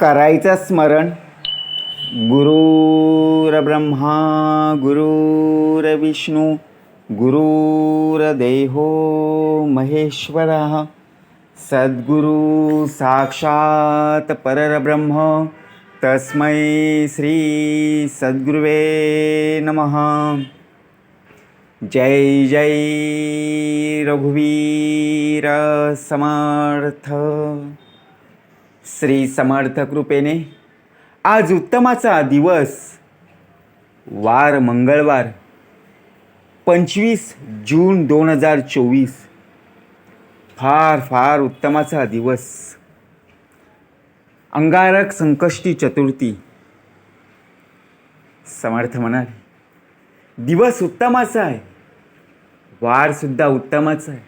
करायचं स्मरण. गुरुर्ब्रह्मा गुरुर्विष्णू गुरुर्देहो महेश्वर। सद्गुरु साक्षात परब्रह्म तस्मै श्री सद्गुरुवे नमः। जय जय रघुवीर समर्थ। श्री समर्थ कृपेने आज उत्तमाचा दिवस. वार मंगळवार पंचवीस जून दोन हजार चोवीस. फार फार उत्तमाचा दिवस. अंगारक संकष्टी चतुर्थी. समर्थ म्हणाले दिवस उत्तमाचा आहे. वारसुद्धा उत्तमाचा आहे.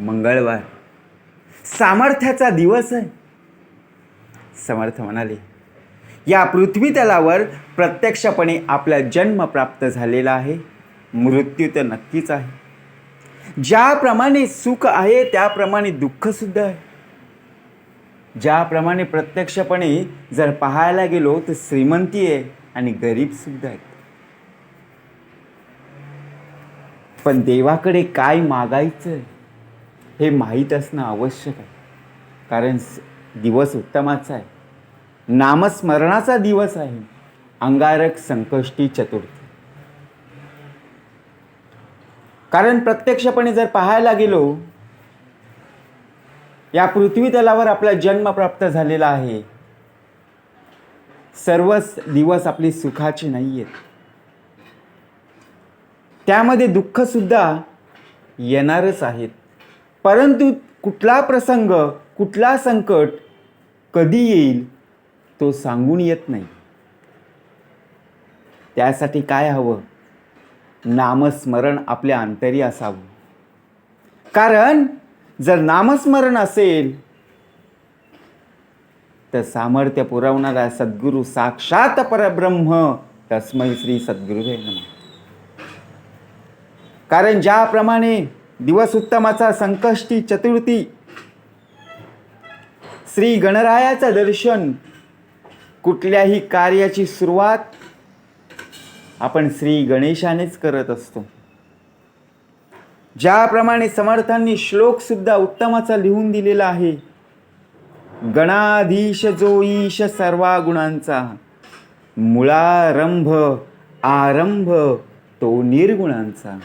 मंगळवार. सामर्थ्याचा दिवस आहे. समर्थ म्हणाले. या पृथ्वीतलावर प्रत्यक्षपणे आपला जन्म प्राप्त झालेला आहे. मृत्यू तर नक्कीच आहे. ज्याप्रमाणे सुख आहे त्याप्रमाणे दुःखसुद्धा आहे. ज्याप्रमाणे प्रत्यक्षपणे जर पाहायला गेलो तर श्रीमंती आहे आणि गरीबसुद्धा आहेत. पण देवाकडे काय मागायचं हे माहीत असणं आवश्यक आहे. कारण दिवस उत्तमाचा आहे. नामस्मरणाचा दिवस आहे. अंगारक संकष्टी चतुर्थी. कारण प्रत्यक्षपणे जर पाहायला गेलो या पृथ्वी तलावर आपला जन्म प्राप्त झालेला आहे. सर्वच दिवस आपली सुखाचे नाही आहेत त्यामध्ये दुःखसुद्धा येणारच आहेत. परंतु कुठला प्रसंग कुठला संकट कधी येईल तो सांगून येत नाही. त्यासाठी काय हवं? नामस्मरण आपल्या अंतरी असावं. कारण जर नामस्मरण असेल तर सामर्थ्य पुरवणारा सद्गुरू साक्षात परब्रह्म तस्मै श्री सद्गुरुवे कारण ज्याप्रमाणे दिवस उत्तमाचा संकष्टी चतुर्थी श्री गणरायाचं दर्शन कुठल्याही कार्याची सुरुवात आपण श्री गणेशानेच करत असतो. ज्याप्रमाणे समर्थांनी श्लोक सुद्धा उत्तमाचा लिहून दिलेला आहे. गणाधीश जो ईश सर्वा गुणांचा मुळारंभ आरंभ तो निर्गुणांचा.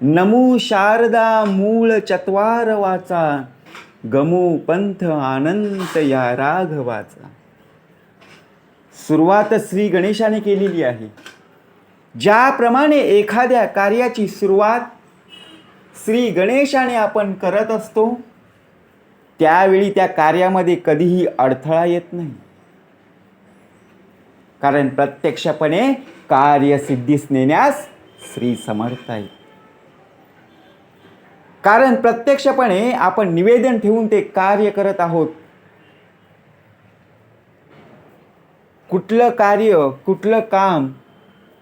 नमू शारदा मूळ चत्वार वाचा. गमू पंथ आनंद या राघवाचा. सुरुवात श्री गणेशाने केलेली आहे. ज्याप्रमाणे एखाद्या कार्याची सुरुवात श्री गणेशाने आपण करत असतो त्यावेळी त्या कार्यामध्ये कधीही अडथळा येत नाही. कारण प्रत्यक्षपणे कार्यसिद्धीस नेण्यास श्री समर्थ आहेत. कारण प्रत्यक्षपणे आपण निवेदन ठेवून ते कार्य करत आहोत. कुठलं कार्य कुठलं काम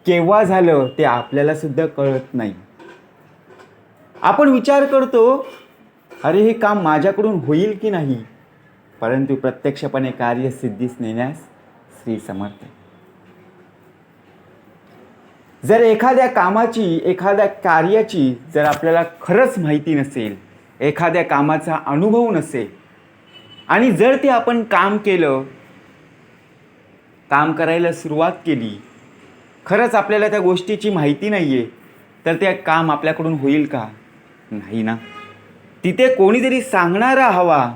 केव्हा झालं ते आपल्याला सुद्धा कळत नाही. आपण विचार करतो अरे हे काम माझ्याकडून होईल की नाही? परंतु प्रत्यक्षपणे कार्य सिद्धीस नेण्यास श्री समर्थ आहे. जर एखाद्या कामाची एखाद्या कार्याची जर आपल्याला खरंच माहिती नसेल एखाद्या कामाचा अनुभव नसेल आणि जर ते आपण काम केलं काम करायला सुरुवात केली खरंच आपल्याला त्या गोष्टीची माहिती नाही आहे तर ते काम आपल्याकडून होईल का? नाही ना. तिथे कोणीतरी सांगणारा हवा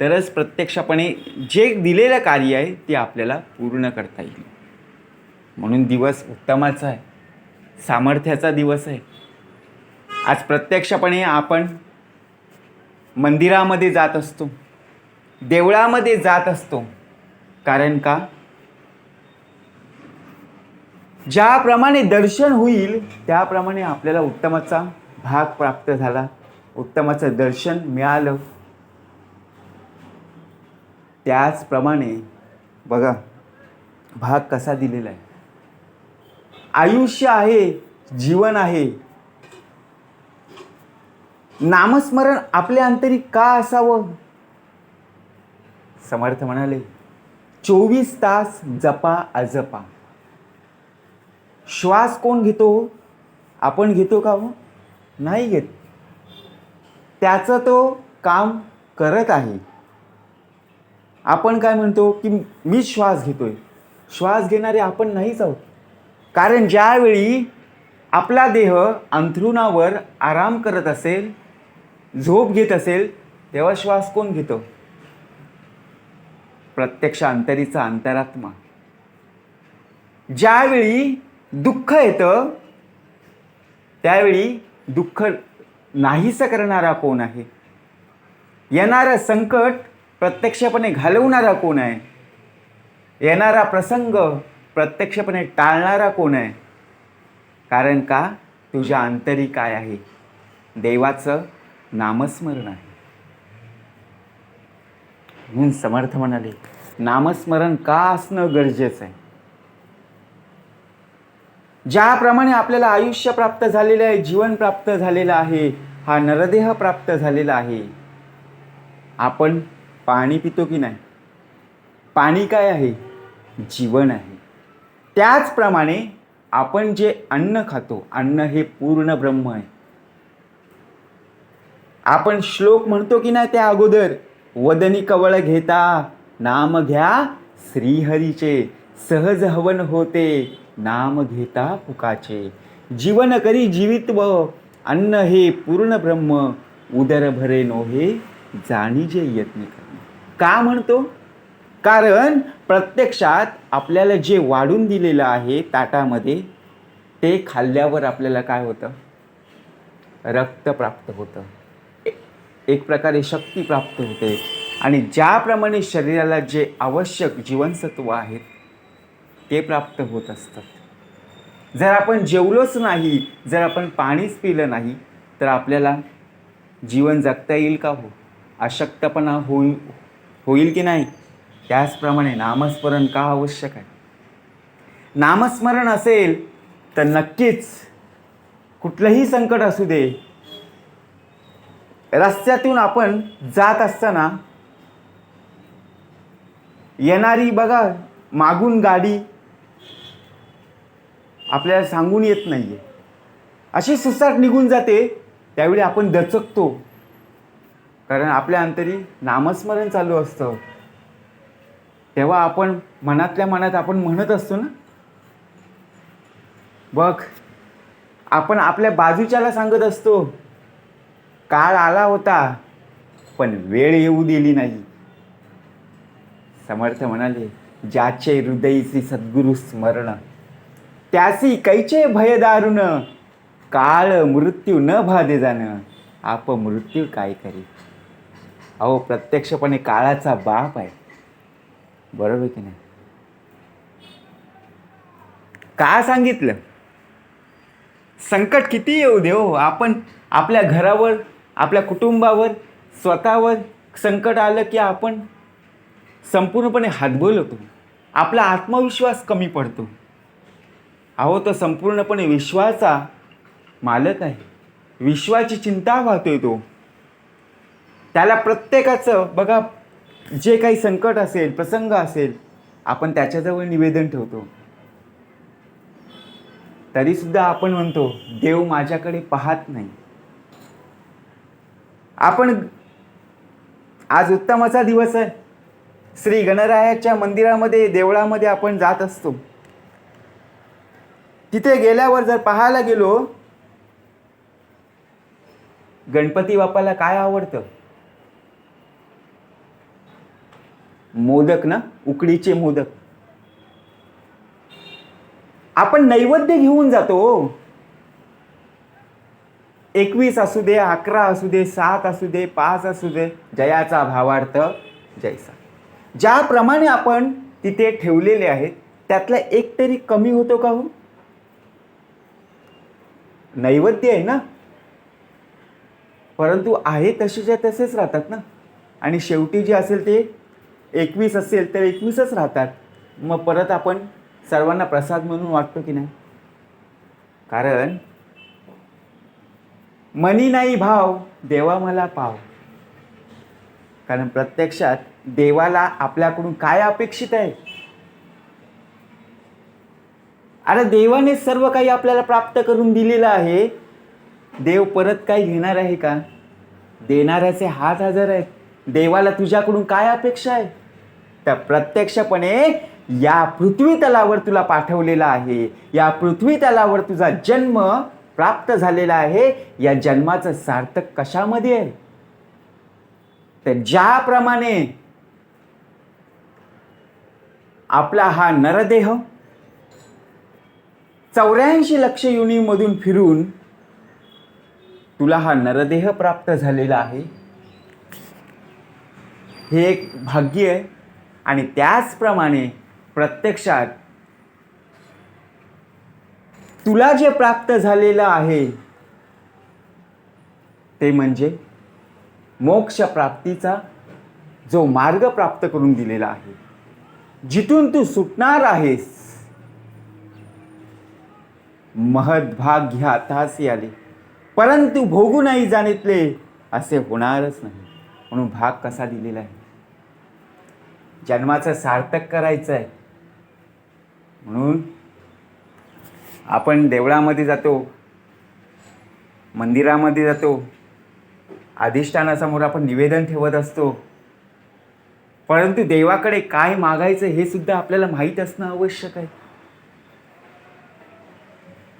तरच प्रत्यक्षपणे जे दिलेलं कार्य आहे ते आपल्याला पूर्ण करता येईल. म्हणून दिवस उत्तमाचा आहे. सामर्थ्याचा दिवस आहे. आज प्रत्यक्षपणे आपण मंदिरामध्ये जात असतो. देवळामध्ये जात असतो. कारण का? ज्याप्रमाणे दर्शन होईल त्याप्रमाणे आपल्याला उत्तमाचा भाग प्राप्त झाला. उत्तमाचं दर्शन मिळालं. त्याचप्रमाणे बघा भाग कसा दिलेला आहे? आयुष्य आहे जीवन आहे. नामस्मरण आपल्या अंतरी का असावं? समर्थ म्हणाले चोवीस तास जपा अजपा. श्वास कोण घेतो? आपण घेतो का हो? नाही घेत. त्याचं तो काम करत आहे. आपण काय म्हणतो की मी श्वास घेतोय. श्वास घेणारे आपण नाहीच आहोत. कारण ज्यावेळी आपला देह अंथरुणावर आराम करत असेल झोप घेत असेल तेव्हा श्वास कोण घेतो? प्रत्यक्ष अंतरीचा अंतरात्मा. ज्यावेळी दुःख येतं त्यावेळी दुःख नाहीसं करणारा कोण आहे? येणारं संकट प्रत्यक्षपणे घालवणारा कोण आहे? येणारा प्रसंग प्रत्यक्षपणे टाळणारा कोण आहे? कारण का? तुझ्या अंतरी काय आहे? देवाचं नामस्मरण आहे. म्हणून समर्थ म्हणाले नामस्मरण का असणं गरजेचं आहे? ज्याप्रमाणे आपल्याला आयुष्य प्राप्त झालेलं आहे जीवन प्राप्त झालेलं आहे हा नरदेह प्राप्त झालेला आहे आपण पाणी पितो की नाही? पाणी काय आहे? जीवन आहे. त्याचप्रमाणे आपण जे अन्न खातो अन्न हे पूर्ण ब्रह्म आहे. आपण श्लोक म्हणतो की नाही त्या अगोदर? वदनी कवळ घेता नाम घ्या श्रीहरीचे. सहज हवन होते नाम घेता फुकाचे जीवन करी जीवित्व अन्न हे पूर्ण ब्रह्म. उदर भरे नोहे जाणीजे यत्न करणे. का म्हणतो? कारण प्रत्यक्षात आपल्याला जे वाढून दिलेलं आहे ताटामध्ये ते खाल्ल्यावर आपल्याला काय होतं? रक्त प्राप्त होतं. एक प्रकारे शक्ती प्राप्त होते. आणि ज्याप्रमाणे शरीराला जे आवश्यक जीवनसत्व आहेत ते प्राप्त होत असतात. जर आपण जेवलोच नाही जर आपण पाणीच पिलं नाही तर आपल्याला जीवन जगता येईल का हो? अशक्तपणा होईल होईल की नाही? त्याचप्रमाणे नामस्मरण का आवश्यक आहे? नामस्मरण असेल तर नक्कीच कुठलंही संकट असू दे. रस्त्यातून आपण जात असताना येणारी बघा मागून गाडी आपल्याला सांगून येत नाहीये. अशी सुसाट निघून जाते त्यावेळी आपण दचकतो. कारण आपल्या अंतरी नामस्मरण चालू असतं. तेव्हा आपण मनातल्या मनात आपण म्हणत असतो ना? बघ आपण आपल्या बाजूच्याला सांगत असतो काळ आला होता पण वेळ येऊ दिली नाही. समर्थ म्हणाले ज्याचे हृदयीचे सद्गुरु स्मरण त्यासी कैचे भयदारुण काळ मृत्यू न भादे जाणं आप मृत्यू काय करी? अहो प्रत्यक्षपणे काळाचा बाप आहे. बरोबर की नाही? का सांगितलं? संकट किती येऊ दे हो आपण आपल्या घरावर आपल्या कुटुंबावर स्वतःवर संकट आलं की आपण संपूर्णपणे हातबोल होतो. आपला आत्मविश्वास कमी पडतो. अहो तो संपूर्णपणे विश्वाचा मालक आहे. विश्वाची चिंता वाहतोय तो. त्याला प्रत्येकाचं बघा जे काही संकट असेल प्रसंग असेल आपण त्याच्याजवळ निवेदन ठेवतो. तरीसुद्धा आपण म्हणतो देव माझ्याकडे पाहत नाही. आपण आज उत्तमाचा दिवस आहे. श्री गणरायाच्या मंदिरामध्ये देवळामध्ये आपण जात असतो. तिथे गेल्यावर जर पाहायला गेलो गणपती बाप्पाला काय आवडतं? मोदक ना उकडीचे मोदक. आपण नैवेद्य घेऊन जातो हो. एकवीस असू दे अकरा असू दे सात असू दे पाच असू दे जयाचा भावार्थ जैसा. ज्याप्रमाणे आपण तिथे ठेवलेले आहेत त्यातला एक तरी कमी होतो का हो? नैवेद्य आहे ना? परंतु आहे तसेच्या तसेच राहतात ना. आणि शेवटी जे असेल ते एकवीस असेल तर एकवीसच राहतात. मग परत आपण सर्वांना प्रसाद म्हणून वाटतो की नाही? कारण मनी नाही भाव देवा मला पाव. कारण प्रत्यक्षात देवाला आपल्याकडून काय अपेक्षित आहे? अरे देवाने सर्व काही आपल्याला प्राप्त करून दिलेलं आहे. देव परत काही घेणार आहे का? देणाऱ्याचे हात हजर आहेत. देवाला तुझ्याकडून काय अपेक्षा आहे? तर प्रत्यक्षपणे या पृथ्वी तलावर तुला पाठवलेला आहे. या पृथ्वी तलावर तुझा जन्म प्राप्त झालेला आहे. या जन्माचं सार्थक कशामध्ये आहे? तर ज्याप्रमाणे आपला हा नरदेह चौऱ्याऐंशी लक्ष युनिमधून फिरून तुला हा नरदेह प्राप्त झालेला आहे. हे एक भाग्य आहे. आणि त्याचप्रमाणे प्रत्यक्षात तुला जे प्राप्त झालेलं आहे ते म्हणजे मोक्ष प्राप्तीचा जो मार्ग प्राप्त करून दिलेला आहे. जिथून तू सुटणार आहेस महद्भाग्य हातासी आले. परंतु भोगू नाही जाणितले असे होणारच नाही. म्हणून भाग कसा दिलेला आहे? जन्माचं सार्थक करायचं आहे. म्हणून आपण देवळामध्ये जातो मंदिरामध्ये जातो अधिष्ठानासमोर आपण निवेदन ठेवत असतो. परंतु देवाकडे काय मागायचं हे सुद्धा आपल्याला माहीत असणं आवश्यक आहे.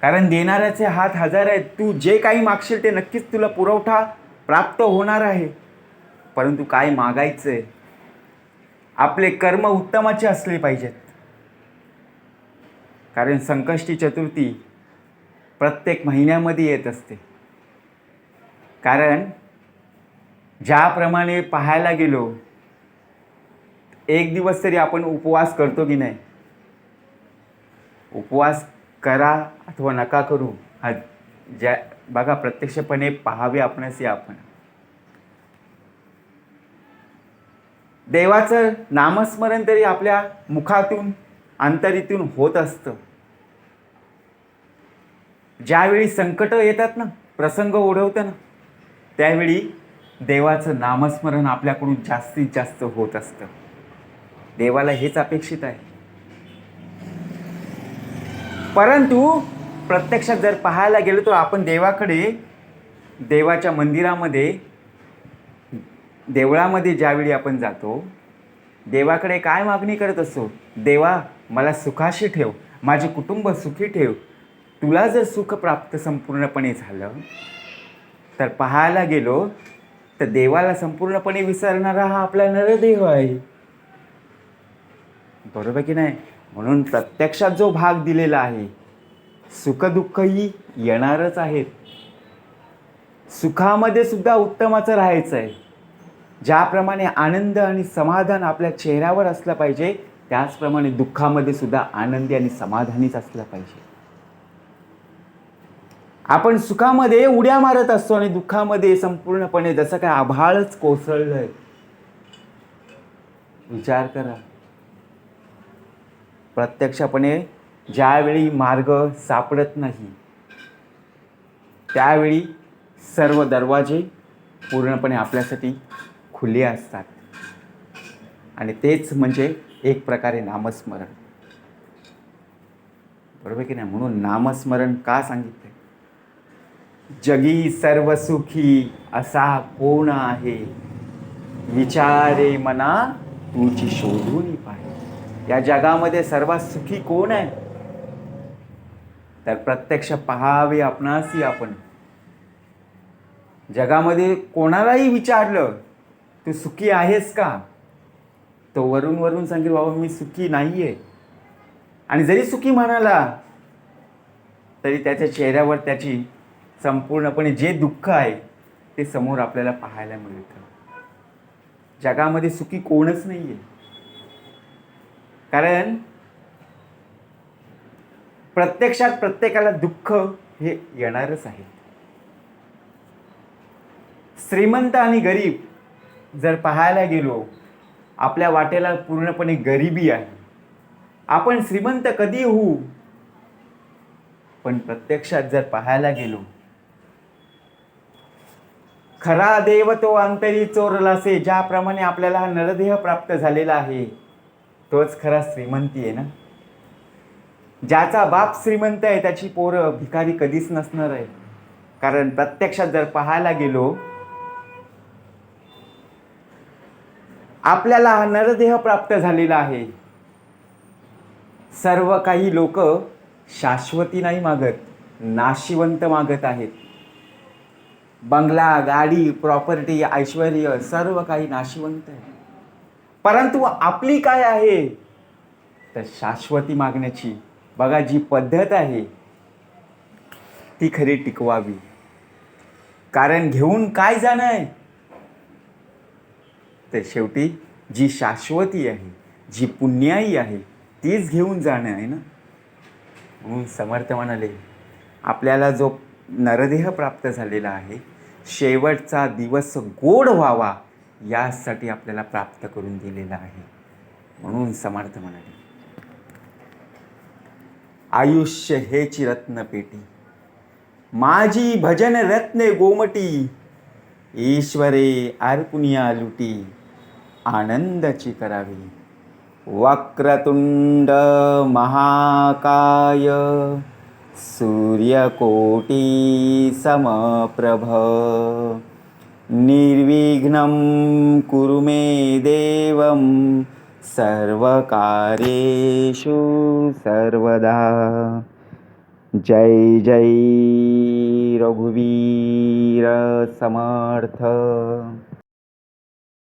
कारण देणाऱ्याचे हात हजार आहेत. तू जे काही मागशील ते नक्कीच तुला पुरवठा प्राप्त होणार आहे. परंतु काय मागायचं आहे आपले कर्म उत्तमाचे असले पाहिजेत. कारण संकष्टी चतुर्थी प्रत्येक महिन्यामध्ये येत असते. कारण ज्याप्रमाणे पाहायला गेलो एक दिवस तरी आपण उपवास करतो की नाही? उपवास करा अथवा नका करू. हा ज्या बघा प्रत्यक्षपणे पाहावे आपणच या आपण. देवाचं नामस्मरण तरी आपल्या मुखातून अंतरीतून होत असतं. ज्यावेळी संकट येतात ना प्रसंग ओढवतं ना त्यावेळी देवाचं नामस्मरण आपल्याकडून जास्तीत जास्त होत असतं. देवाला हेच अपेक्षित आहे. परंतु प्रत्यक्षात जर पाहायला गेलो तर आपण देवाकडे देवाच्या मंदिरामध्ये देवळामध्ये ज्यावेळी आपण जातो देवाकडे काय मागणी करत असतो देवा मला सुखाशी ठेव माझे कुटुंब सुखी ठेव तुला जर सुख प्राप्त संपूर्णपणे झालं तर पाहायला गेलो तर देवाला संपूर्णपणे विसरणारा हा आपला नरदेव आहे. बरोबर की नाही? म्हणून प्रत्यक्षात जो भाग दिलेला आहे सुखदुःखही येणारच आहेत. सुखामध्ये सुद्धा उत्तमाचं राहायचं आहे ज्याप्रमाणे आनंद आणि समाधान आपल्या चेहऱ्यावर असलं पाहिजे त्याचप्रमाणे दुःखामध्ये सुद्धा आनंदी आणि समाधानीच असलं पाहिजे. आपण सुखामध्ये उड्या मारत असतो आणि दुःखामध्ये संपूर्णपणे जसं काय आभाळच कोसळलंय. विचार करा. प्रत्यक्षपणे ज्यावेळी मार्ग सापडत नाही त्यावेळी सर्व दरवाजे पूर्णपणे आपल्यासाठी खुले असतात. आणि तेच म्हणजे एक प्रकारे नामस्मरण. बरोबर की नाही? म्हणून नामस्मरण का सांगितलंय? जगी सर्व सुखी असा कोण आहे? विचारे मना तुझी शोधून पाहिजे या जगामध्ये सर्वात सुखी कोण आहे? तर प्रत्यक्ष पहावे आपणासी आपण. जगामध्ये कोणालाही विचारलं तू सुखी आहेस का? तो वरून वरून सांगेल बाबा मी सुखी नाही आहे आणि जरी सुखी म्हणाला तरी त्याच्या चेहऱ्यावर त्याची संपूर्णपणे जे दुःख आहे ते समोर आपल्याला पाहायला मिळतं. जगामध्ये सुखी कोणच नाही आहे कारण प्रत्यक्षात प्रत्येकाला दुःख हे येणारच आहे. श्रीमंत आणि गरीब जर पाहायला गेलो आपल्या वाटेला पूर्णपणे गरिबी आहे. आपण श्रीमंत कधी होऊ? पण प्रत्यक्षात जर पाहायला गेलो खरा देव तो अंतरी चोरलासे ज्याप्रमाणे आपल्याला हा नरदेह प्राप्त झालेला आहे तोच खरा श्रीमंती आहे ना? ज्याचा बाप श्रीमंत आहे त्याची पोरं भिकारी कधीच नसणार आहे. कारण प्रत्यक्षात जर पाहायला गेलो आपल्याला हा नरदेह प्राप्त झालेला आहे. सर्व काही लोक शाश्वती नाही मागत नाशिवंत मागत आहेत. बंगला गाडी प्रॉपर्टी ऐश्वर सर्व काही नाशिवंत आहे. परंतु आपली काय आहे? तर शाश्वती मागण्याची. बघा जी पद्धत आहे ती खरी टिकवावी. कारण घेऊन काय जाणं आहे? तर शेवटी जी शाश्वती आहे जी पुण्याई आहे तीच घेऊन जाणं आहे ना? म्हणून समर्थ म्हणाले आपल्याला जो नरदेह प्राप्त झालेला आहे शेवटचा दिवस गोड व्हावा यासाठी आपल्याला प्राप्त करून दिलेला आहे. म्हणून समर्थ म्हणाले आयुष्य हेची रत्नपेटी माझी भजन रत्ने गोमटी. ईश्वरे अर्पुनिया लुटी. आनंदाची करावी. वक्रतुंड महाकाय सूर्यकोटी समप्रभ. निर्विघ्नं कुरु मे देवं सर्वकार्येषु सर्वदा. जय जय रघुवीर समर्थ.